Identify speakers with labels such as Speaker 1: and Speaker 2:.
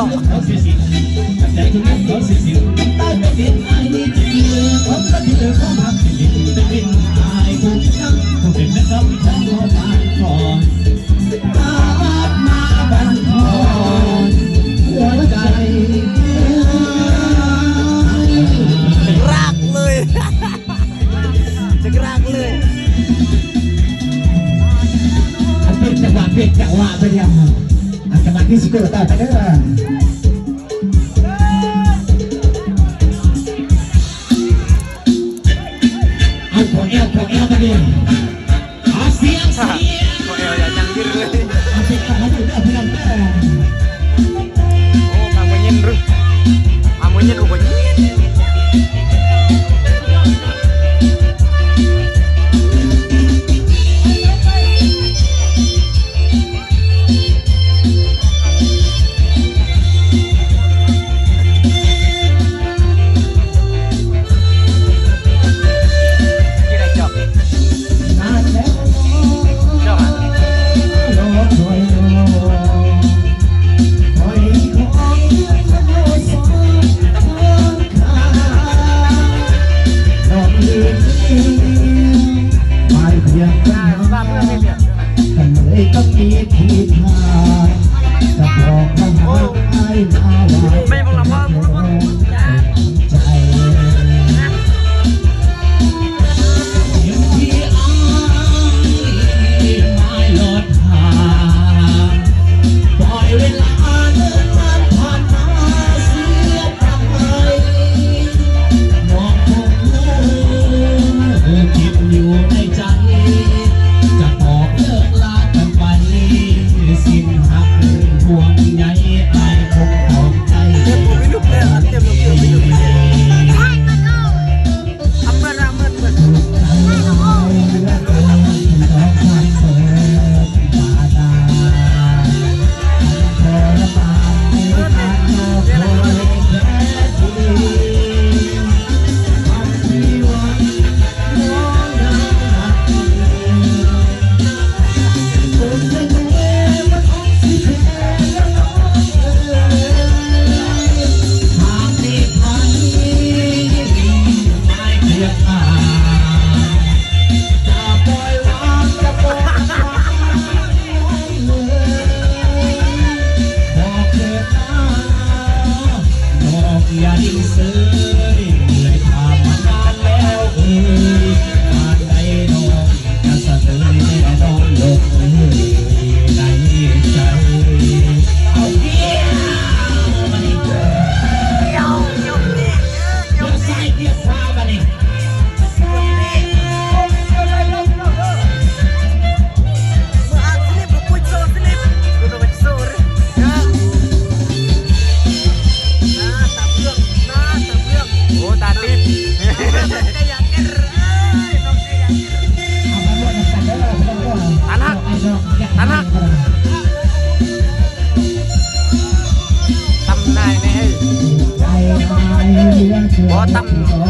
Speaker 1: นาะ
Speaker 2: รักเลยจะรักเลย
Speaker 1: เปจังหวะเป็นจังหวะไปเดียว อันตรายที่สุดก็ตายไปเด้อเอาขอเอวขอเอวมาดิ
Speaker 2: ก็มีพี่ Thank you. 我等